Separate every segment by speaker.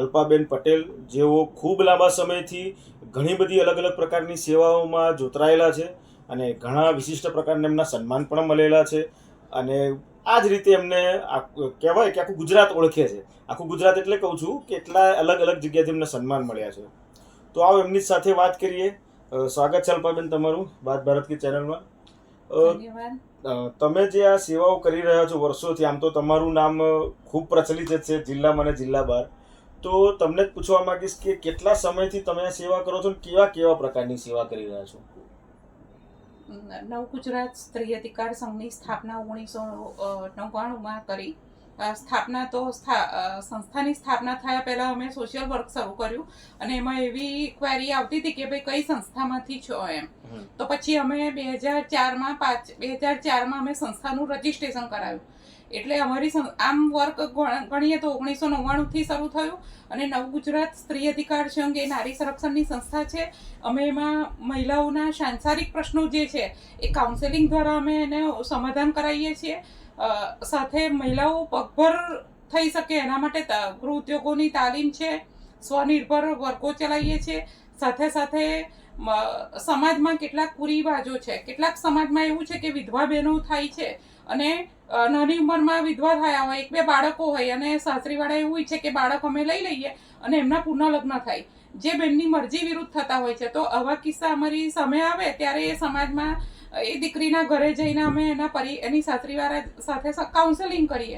Speaker 1: અલ્પાબેન પટેલ જેઓ ખૂબ લાંબા સમયથી ઘણી બધી અલગ અલગ પ્રકારની સેવાઓમાં જોતરાયેલા છે અને ઘણા વિશિષ્ટ પ્રકારના એમના સન્માન પણ મળેલા છે. અને આ જ રીતે એમને કહેવાય કે આખું ગુજરાત ઓળખે છે. આખું ગુજરાત એટલે કહું છું કે એટલા અલગ અલગ જગ્યાથી એમને સન્માન મળ્યા છે. તો આવો એમની સાથે વાત કરીએ. સ્વાગત છે અલ્પાબેન તમારું વાત ભારત કી ચેનલમાં. તમે જે આ સેવાઓ કરી રહ્યા છો વર્ષોથી આમ તો તમારું નામ ખૂબ પ્રચલિત જ છે જિલ્લામાં અને જિલ્લા બહાર. તો તમને જ પૂછવા માંગીશ કે કેટલા સમયથી તમે આ સેવા કરો છો અને કેવા કેવા પ્રકારની સેવા કરી રહ્યા છો?
Speaker 2: નવ ગુજરાત સ્ત્રી અધિકાર સંઘની સ્થાપના ઓગણીસો નવ્વાણુંમાં કરી. સ્થાપના તો સ્થા સંસ્થાની સ્થાપના થયા પહેલાં અમે સોશિયલ વર્ક શરૂ કર્યું અને એમાં એવી ક્વેરી આવતી હતી કે ભાઈ કઈ સંસ્થામાંથી છો એમ. તો પછી અમે બે હજાર ચારમાં પાંચ બે હજાર ચારમાં અમે સંસ્થાનું રજિસ્ટ્રેશન કરાવ્યું. એટલે અમારી આમ વર્ક ગણીએ તો ઓગણીસો નવ્વાણુંથી શરૂ થયું અને નવ ગુજરાત સ્ત્રી અધિકાર સંઘ એ નારી સંરક્ષણની સંસ્થા છે. અમે એમાં મહિલાઓના સાંસારિક પ્રશ્નો જે છે એ કાઉન્સેલિંગ દ્વારા અમે એને સમાધાન કરાવીએ છીએ. સાથે મહિલાઓ પગભર થઈ શકે એના માટે ગૃહ ઉદ્યોગોની તાલીમ છે, સ્વનિર્ભર વર્ગો ચલાવીએ છીએ. સાથે સાથે સમાજમાં કેટલાક કુરિવાજો છે. કેટલાક સમાજમાં એવું છે કે વિધવા બહેનો થાય છે અને નાની ઉંમરમાં વિધવા થયા હોય, એક બે બાળકો હોય અને સાસરીવાળા એવું ઈચ્છે કે બાળક અમે લઈ લઈએ અને એમના પુનઃલગ્ન થાય. જે બેનની મરજી વિરુદ્ધ થતા હોય છે. તો આવા કિસ્સા અમારી સામે આવે ત્યારે એ સમાજમાં એ દીકરીના ઘરે જઈને અમે એના પરી, એની સાસરીવાળા સાથે કાઉન્સેલિંગ કરીએ.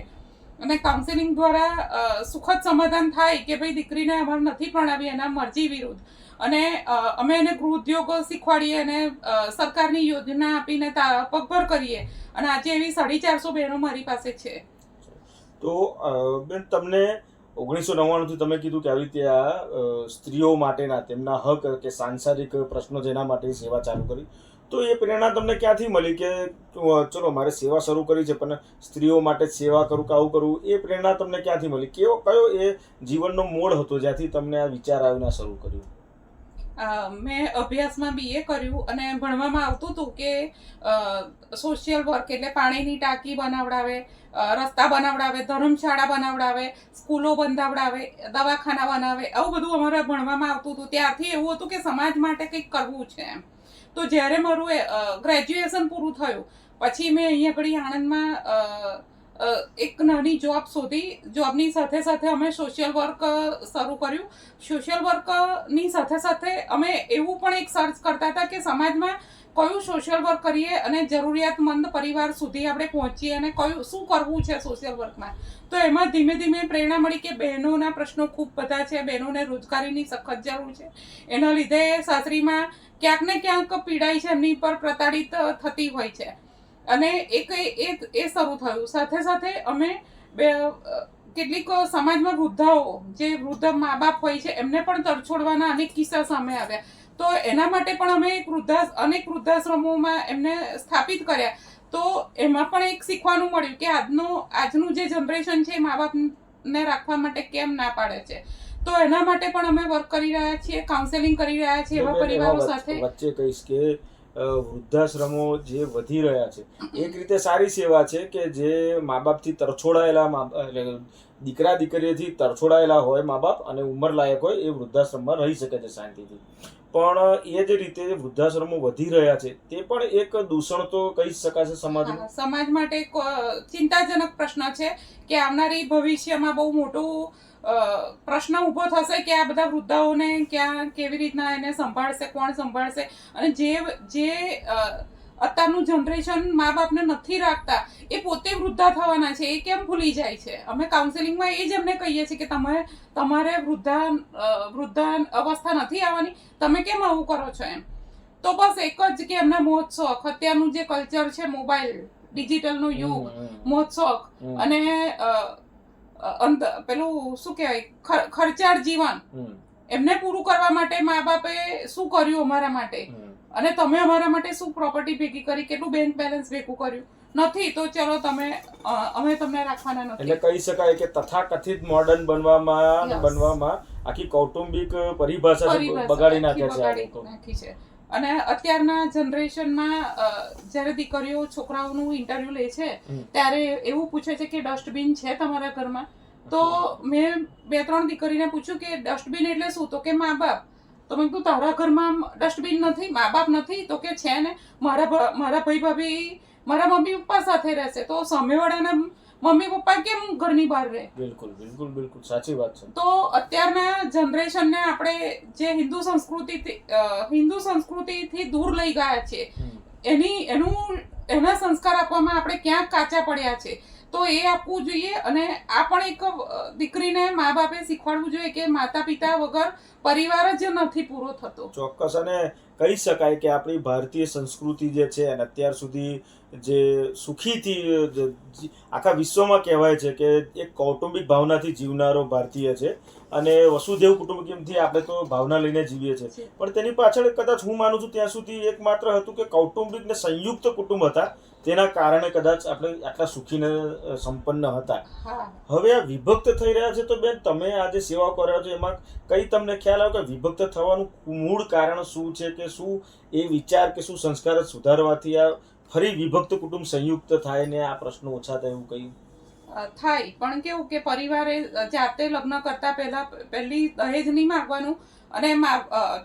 Speaker 2: અને કાઉન્સેલિંગ દ્વારા સુખદ સમાધાન થાય કે ભાઈ દીકરીને અમારે નથી પ્રણાવી એના મરજી વિરુદ્ધ. અને અમે એને ગૃહ ઉદ્યોગો શીખવાડીએ અને સરકારની યોજના આપીને તા- પગભર કરીએ. અને આજે એવી સાડી ચારસો બહેનો મારી પાસે છે.
Speaker 1: તો બેન, તમને ઓગણીસો નવ્વાણુંથી તમે કીધું કે આવી રીતે આ સ્ત્રીઓ માટેના, તેમના હક કે સાંસારિક પ્રશ્નો જેના માટે સેવા ચાલુ કરી, તો એ પ્રેરણા તમને ક્યાંથી મળી કે ચલો, મારે સેવા શરૂ કરી છે, પણ સ્ત્રીઓ માટે સેવા કરું કે આવું કરું, એ પ્રેરણા તમને ક્યાંથી મળી? કેવો, કયો એ જીવનનો મોડ હતો જ્યાંથી તમને આ વિચાર આવ્યો ને શરૂ કર્યું?
Speaker 2: મેં અભ્યાસમાં બીએ કર્યું અને ભણવામાં આવતું હતું કે સોશિયલ વર્ક એટલે પાણીની ટાંકી બનાવડાવે રસ્તા બનાવડાવે, ધર્મશાળા બનાવડાવે, સ્કૂલો બંધાવડાવે, દવાખાના બનાવે, આવું બધું અમારે ભણવામાં આવતું હતું. ત્યારથી એવું હતું કે સમાજ માટે કંઈક કરવું છે એમ. તો જ્યારે મારું ગ્રેજ્યુએશન પૂરું થયું, પછી મેં અહીંયા આગળ આણંદમાં એક નાની જોબ શોધી જોબની સાથે સાથે અમે સોશિયલ વર્ક શરૂ કર્યું. સોશિયલ વર્કની સાથે સાથે અમે એવું પણ એક સર્ચ કરતા હતા કે સમાજમાં કયું સોશિયલ વર્ક કરીએ અને જરૂરિયાતમંદ પરિવાર સુધી આપણે પહોંચીએ અને કયું, શું કરવું છે સોશિયલ વર્કમાં તો એમાં ધીમે ધીમે પ્રેરણા મળી કે બહેનોના પ્રશ્નો ખૂબ બધા છે, બહેનોને રોજગારીની સખત જરૂર છે. એના લીધે સાસરીમાં ક્યાંક ને ક્યાંક પીડાઈ છે, એમની પર પ્રતાડિત થતી હોય છે. અને એક એ એ શરૂ થયું. સાથે સાથે અમે બે કેટલીક સમાજમાં વૃદ્ધાઓ જે વૃદ્ધ મા બાપ હોય છે એમને પણ તરછોડવાના અનેક કિસ્સા સામે આવ્યા. તો એના માટે પણ અમે એક વૃદ્ધા અનેક વૃદ્ધાશ્રમોમાં એમને સ્થાપિત કર્યા. તો એમાં પણ એક શીખવાનું મળ્યું કે આજનું આજનું જે જનરેશન છે એ મા બાપને રાખવા માટે કેમ ના પાડે છે. તો એના માટે પણ અમે વર્ક કરી રહ્યા છીએ કાઉન્સેલિંગ કરી રહ્યા છીએ એવા પરિવારો સાથે.
Speaker 1: વચ્ચે કહીશ કે વૃદ્ધાશ્રમો જે વધી રહ્યા છે. એક રીતે સારી સેવા છે કે જે મા બાપથી તરછોડાયેલા દીકરા દીકરીથી તરછોડાયેલા હોય મા બાપ અને ઉંમર લાયક હોય એ વૃદ્ધાશ્રમમાં રહી શકે છે શાંતિથી. પણ એ જ રીતે વૃદ્ધાશ્રમો વધી રહ્યા છે, તે પણ એક દૂષણ તો કહી શકાશે સમાજમાં
Speaker 2: સમાજ માટે ચિંતાજનક પ્રશ્ન છે કે આવનારી ભવિષ્યમાં બહુ મોટો પ્રશ્ન ઊભો થશે કે આ બધા વૃદ્ધાઓને ક્યાં, કેવી રીતના એને સંભાળશે, કોણ સંભાળશે? અને જે જે અત્યારનું જનરેશન મા બાપને નથી રાખતા. એ પોતે વૃદ્ધા થવાના છે. એ કેમ ભૂલી જાય છે? અમે કાઉન્સેલિંગમાં એ જ એમને કહીએ છીએ કે તમે તમારે વૃદ્ધા વૃદ્ધા અવસ્થા નથી આવવાની. તમે કેમ આવું કરો છો એમ? તો બસ એક જ કે એમના મહોત્સવ અત્યારનું જે કલ્ચર છે મોબાઈલ ડિજિટલનો યુગ
Speaker 1: હમ,
Speaker 2: અને અંત પેલું શું કહેવાય? ખર્ચાળ જીવન. એમને પૂરું કરવા માટે મા બાપે શું કર્યું અમારા માટે. અને તમે અમારા માટે શું પ્રોપર્ટી ભેગી કરી કેટલું બેંક બેલેન્સ ભેગું કર્યું? નથી તો ચલો તમે અમે તમને રાખવાના નથી.
Speaker 1: એટલે કહી શકાય કે તથાકથિત મોડર્ન બનવામાં બનવામાં આખી કૌટુંબિક પરિભાષા બગાડી નાખી છે
Speaker 2: અને અત્યારના જનરેશનમાં જ્યારે દીકરીઓ છોકરાઓનું ઇન્ટરવ્યુ લે છે ત્યારે એવું પૂછે છે કે ડસ્ટબિન છે તમારા ઘરમાં? તો મેં બે ત્રણ દીકરીને પૂછ્યું કે ડસ્ટબિન એટલે શું? તો કે મા બાપ. તો મેં કીધું તારા ઘરમાં ડસ્ટબિન નથી મા બાપ નથી તો કે છે ને મારા મારા ભાઈ ભાભી મારા મમ્મી પપ્પા સાથે રહેશે. તો સામેવાળાના મમ્મી પપ્પા કેમ ઘરની બહાર રહે?
Speaker 1: બિલકુલ બિલકુલ બિલકુલ સાચી વાત છે.
Speaker 2: તો અત્યારના જનરેશનને આપણે જે હિન્દુ સંસ્કૃતિ હિન્દુ સંસ્કૃતિથી દૂર લઈ ગયા છે એની એનું એના સંસ્કાર આપવામાં આપણે ક્યાંક કાચા પડ્યા છે. તો એ આપવું જોઈએ અને આ પણ એક દીકરીને મા બાપે શીખવાડવું જોઈએ કે માતા પિતા વગર પરિવાર જ નથી પૂરો થતો.
Speaker 1: ચોક્કસ અને કહી શકાય કે આપણી ભારતીય સંસ્કૃતિ જે છે અને અત્યાર સુધી જે સુખીથી આખા વિશ્વમાં કહેવાય છે કે એક કૌટુંબિક ભાવનાથી જીવનારો ભારતીય છે અને વસુદેવ કુટુંબકમથી આપણે તો ભાવના લઈને જીવીએ છીએ. પણ તેની પાછળ કદાચ હું માનું છું ત્યાં સુધી એકમાત્ર હતું કે કૌટુંબિક ને સંયુક્ત કુટુંબ હતા. તેના કારણે કદાચ આપણે આટલા સુખી ને સંપન્ન હતા. હવે આ વિભક્ત થઈ રહ્યા છે તો બેન તમે આજે સેવા કર્યા છો એમાં કઈ તમને ખ્યાલ આવે કે વિભક્ત થવાનું મૂળ કારણ શું છે કે શું એ વિચાર કે શું સંસ્કાર સુધારવાથી આ ફરી વિભક્ત કુટુંબ સંયુક્ત થાય ને આ પ્રશ્નો ઓછા થાય એવું
Speaker 2: કહ્યું થાય. પણ કેવું કે પરિવારે જાતે લગ્ન કરતા પહેલા પહેલી દહેજ નહીં માંગવાનું અને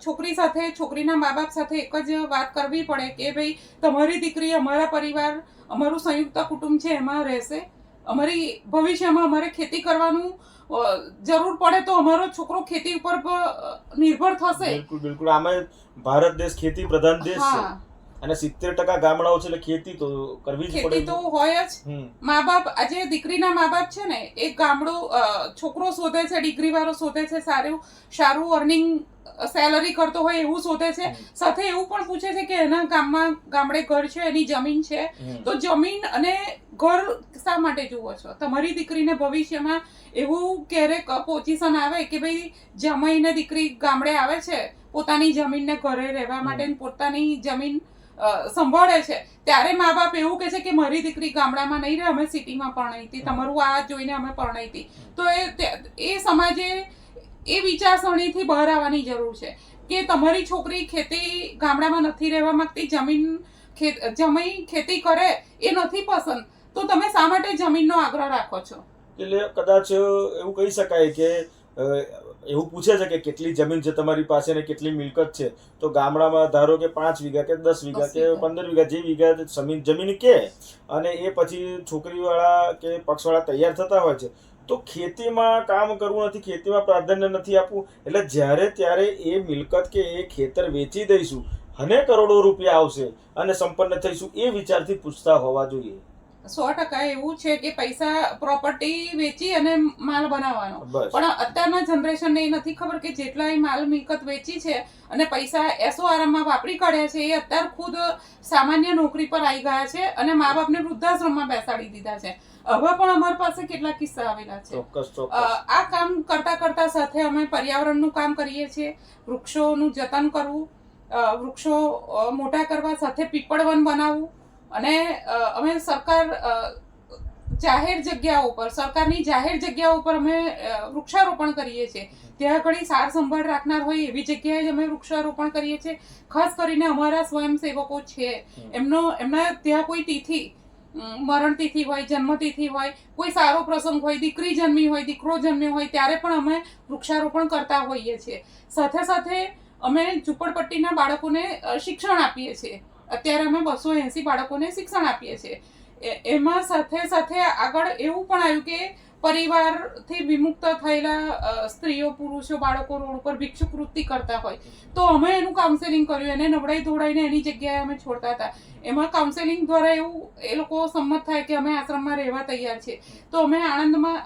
Speaker 2: છોકરી સાથે છોકરીના મા બાપ સાથે એક જ વાત કરવી પડે કે ભાઈ તમારી દીકરી અમારા પરિવાર અમારું સંયુક્ત કુટુંબ છે એમાં રહેશે. અમારી ભવિષ્યમાં અમારે ખેતી કરવાનું જરૂર પડે તો અમારો છોકરો ખેતી ઉપર નિર્ભર થશે.
Speaker 1: બિલકુલ બિલકુલ. આમાં ભારત દેશ ખેતી પ્રધાન દેશ છે. અને સિત્તેર ટકા ગામડાઓ છે એટલે ખેતી તો કરવી જ
Speaker 2: ખેતી તો હોય જ. મા બાપ આજે દીકરીના મા બાપ છે ને એક ગામડો છોકરો શોધે છે ડિગ્રી વાળો શોધે છે સારું સારું અર્નિંગ સેલરી કરતો હોય એવું શોધે છે. સાથે એવું પણ પૂછે છે કે એના ગામમાં ગામડે ઘર છે એની જમીન છે. તો જમીન અને ઘર શા માટે જુઓ છો? તમારી દીકરીને ભવિષ્યમાં એવું ક્યારેક પોઝિશન આવે કે ભાઈ જમાઈને દીકરી ગામડે આવે છે પોતાની જમીનને ઘરે રહેવા માટે પોતાની જમીન સંભાળે છે. ત્યારે મા બાપ એવું કહે છે કે મારી દીકરી ગામડામાં નહીં રહે, અમે સિટીમાં પરણાઈ હતી તમારું આ જોઈને અમે પરણાઈ હતી તો એ એ સમાજે એ વિચારસરણીથી બહાર આવવાની જરૂર છે કે તમારી છોકરી ખેતી ગામડામાં નથી રહેવા માંગતી, જમીન જમીન ખેતી કરે, એ નથી પસંદ. તો તમે શા માટે જમીનનો આગ્રહ રાખો છો?
Speaker 1: એટલે કદાચ એવું કહી શકાય કે એવું પૂછે છે કે કેટલી જમીન છે તમારી પાસે ને કેટલી મિલકત છે? તો ગામડામાં ધારો કે પાંચ વીઘા કે દસ વીઘા કે. પંદર વીઘા જે વીઘા જમીન જમીન કે અને એ પછી છોકરીવાળા કે પક્ષવાળા તૈયાર થતા હોય છે તો ખેતીમાં કામ કરવું નથી ખેતીમાં પ્રાધાન્ય નથી આપવું. એટલે જ્યારે ત્યારે એ મિલકત કે એ ખેતર વેચી દઈશું અને કરોડો રૂપિયા આવશે અને સંપન્ન થઈશું એ વિચારથી પૂછતા હોવા જોઈએ.
Speaker 2: સો ટકા એવું છે કે પૈસા પ્રોપર્ટી વેચી અને માલ બનાવવાનો. પણ અત્યારના જનરેશનને એ નથી ખબર કે જેટલા એ માલ મિલકત વેચી છે અને પૈસા એસો આરામમાં વાપરી કાઢ્યા છે એ અત્યારે ખુદ સામાન્ય નોકરી પર આવી ગયા છે અને મા બાપને વૃદ્ધાશ્રમમાં બેસાડી દીધા છે. હવે પણ અમારી પાસે કેટલા કિસ્સા આવેલા છે? આ કામ કરતા કરતા સાથે અમે પર્યાવરણનું કામ કરીએ છીએ વૃક્ષોનું જતન કરવું વૃક્ષો મોટા કરવા સાથે પીપળવન બનાવવું અને અમે સરકાર જાહેર જગ્યાઓ પર સરકારની જાહેર જગ્યાઓ પર અમે વૃક્ષારોપણ કરીએ છીએ. ત્યાં ઘણી સાર સંભાળ રાખનાર હોય એવી જગ્યાએ જ અમે વૃક્ષારોપણ કરીએ છીએ. ખાસ કરીને અમારા સ્વયંસેવકો છે. એમનો, એમના ત્યાં કોઈ તિથિ મરણ તિથિ હોય, જન્મ તિથિ હોય, કોઈ સારો પ્રસંગ હોય, દીકરી જન્મી હોય, દીકરો જન્મ્યો હોય, ત્યારે પણ અમે વૃક્ષારોપણ કરતા હોઈએ છીએ. સાથે સાથે અમે ઝૂંપડપટ્ટીના બાળકોને શિક્ષણ આપીએ છીએ. અત્યારે અમે બસો એંસી બાળકોને શિક્ષણ આપીએ છીએ. એમાં સાથે સાથે આગળ એવું પણ આવ્યું કે પરિવારથી વિમુક્ત થયેલા સ્ત્રીઓ, પુરુષો, બાળકો રોડ ઉપર ભિક્ષુકવૃત્તિ કરતા હોય. તો અમે એનું કાઉન્સેલિંગ કર્યું, એને નબળાઈ ધોડાઈને એની જગ્યાએ અમે છોડતા હતા. એમાં કાઉન્સેલિંગ દ્વારા એવું, એ લોકો સંમત થાય કે અમે આશ્રમમાં રહેવા તૈયાર છીએ. તો અમે આણંદમાં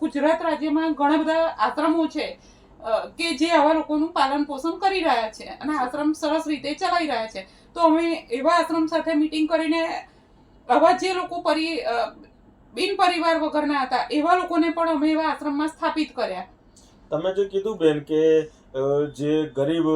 Speaker 2: ગુજરાત રાજ્યમાં ઘણા બધા આશ્રમો છે કે જે આવા લોકોનું પાલન પોષણ કરી રહ્યા છે અને આશ્રમ સરસ રીતે ચલાવી રહ્યા છે. તો અમે એવા આશ્રમ સાથે મીટિંગ કરીને આવા જે લોકો પરી બિન પરિવાર વગરના હતા, એવા લોકોને પણ અમે એવા આશ્રમમાં સ્થાપિત કર્યા.
Speaker 1: તમે જે કીધું બેન કે જે ગરીબ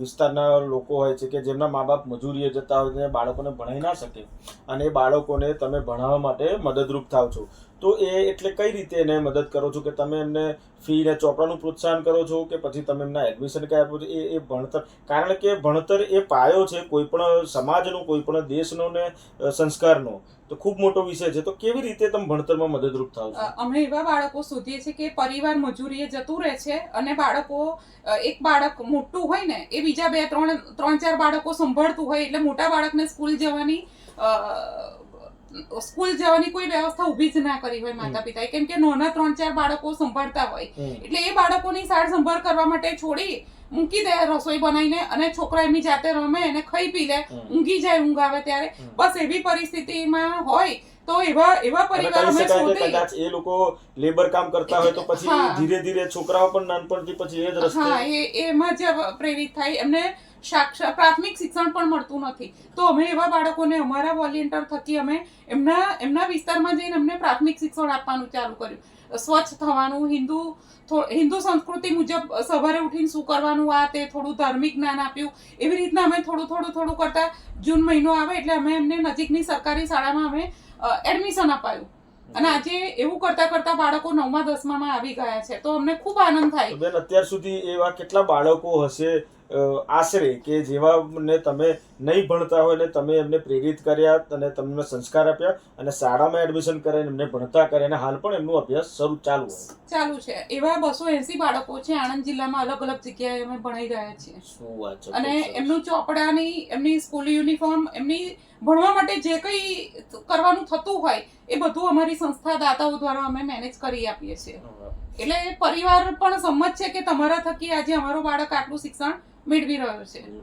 Speaker 1: વિસ્તારના લોકો હોય છે કે જેમના મા બાપ મજૂરીએ જતા હોય છે, બાળકોને ભણાઈ ના શકે, અને એ બાળકોને તમે ભણાવવા માટે મદદરૂપ થાવ છો. તો એ એટલે કઈ રીતે એને મદદ કરો છો કે તમે એમને ફી ને ચોપડાનું પ્રોત્સાહન કરો છો કે પછી તમે એમના એડમિશન કઈ આપો છો એ એ ભણતર? કારણ કે ભણતર એ પાયો છે, કોઈ પણ સમાજનો, કોઈ પણ દેશનો ને સંસ્કારનો. તો ખૂબ મોટો વિષય છે. તો કેવી રીતે તમે ભણતરમાં મદદરૂપ થાવ
Speaker 2: અમે એવા બાળકો શોધીએ છીએ કે પરિવાર મજૂરીએ જતું રહે છે અને બાળકો એક બાળક મોટું હોય ને, એ બીજા બે, ત્રણ ત્રણ, ચાર બાળકો સંભાળતું હોય એટલે મોટા બાળકને સ્કૂલ જવાની સ્કૂલ જવાની કોઈ વ્યવસ્થા ઊભી જ ના કરી હોય માતા પિતાએ. કેમ કે નાના ત્રણ ચાર બાળકો સંભાળતા હોય. એટલે એ બાળકોની સાર સંભાળ કરવા માટે છોડી મૂકી દે રસોઈ બનાવીને અને છોકરા એમની જાતે રમે અને ખાઈ પી લે. ઊંઘી જાય ઊંઘ આવે ત્યારે. બસ એવી પરિસ્થિતિમાં હોય તો એવા એવા પરિવાર અમે શોધી
Speaker 1: કદાચ એ લોકો લેબર કામ કરતા હોય તો પછી ધીરે ધીરે છોકરાઓ પણ નાનપણથી પછી એ જ
Speaker 2: હા એ એમાં જ પ્રેરિત થાય એમને સાક્ષર પ્રાથમિક શિક્ષણ પણ મળતું નથી. તો અમે એવા બાળકોને અમારા વોલેન્ટિયર થકી અમે એમના એમના વિસ્તારમાં જઈને અમને પ્રાથમિક શિક્ષણ આપવાનું ચાલુ કર્યું. સ્વચ્છ થવાનું, હિન્દુ હિન્દુ સંસ્કૃતિ મુજબ સવારે ઉઠીને શું કરવાનું આ તે થોડું ધાર્મિક જ્ઞાન આપ્યું. એવી રીતના અમે થોડું થોડું થોડું કરતા જૂન મહિનો આવે એટલે અમે એમને નજીકની સરકારી શાળામાં અમે એડમિશન અપાયું. અને આજે એવું કરતા કરતા બાળકો નવમા, દસમામાં આવી ગયા છે. તો અમને ખૂબ આનંદ થાય.
Speaker 1: બેન, અત્યાર સુધી એવા કેટલા બાળકો હશે આશરે કે જેવાને તમે નહીં ભણતા હોય ને તમે એમને પ્રેરિત કર્યા અને તમને સંસ્કાર આપ્યા અને શાળામાં એડમિશન કરાવીને એમને ભણતા કર્યા અને હાલ પણ એમનો અભ્યાસ શરૂ ચાલુ હોય.
Speaker 2: ચાલુ છે. એવા બસો એસી બાળકો છે આણંદ જિલ્લામાં અલગ અલગ જગ્યાએ અમે ભણાઈ રહ્યા છીએ.
Speaker 1: શું વાત છે
Speaker 2: અને એમનું ચોપડાની એમની સ્કૂલ યુનિફોર્મ એમની ભણવા માટે જે કંઈ કરવાનું થતું હોય એ બધું અમારી સંસ્થા દાતાઓ દ્વારા અમે મેનેજ કરી આપીએ છીએ. એટલે પરિવાર પણ સંમત છે કે તમારા થકી આજે અમારો બાળક આટલું શિક્ષણ મેળવી રહ્યો છે.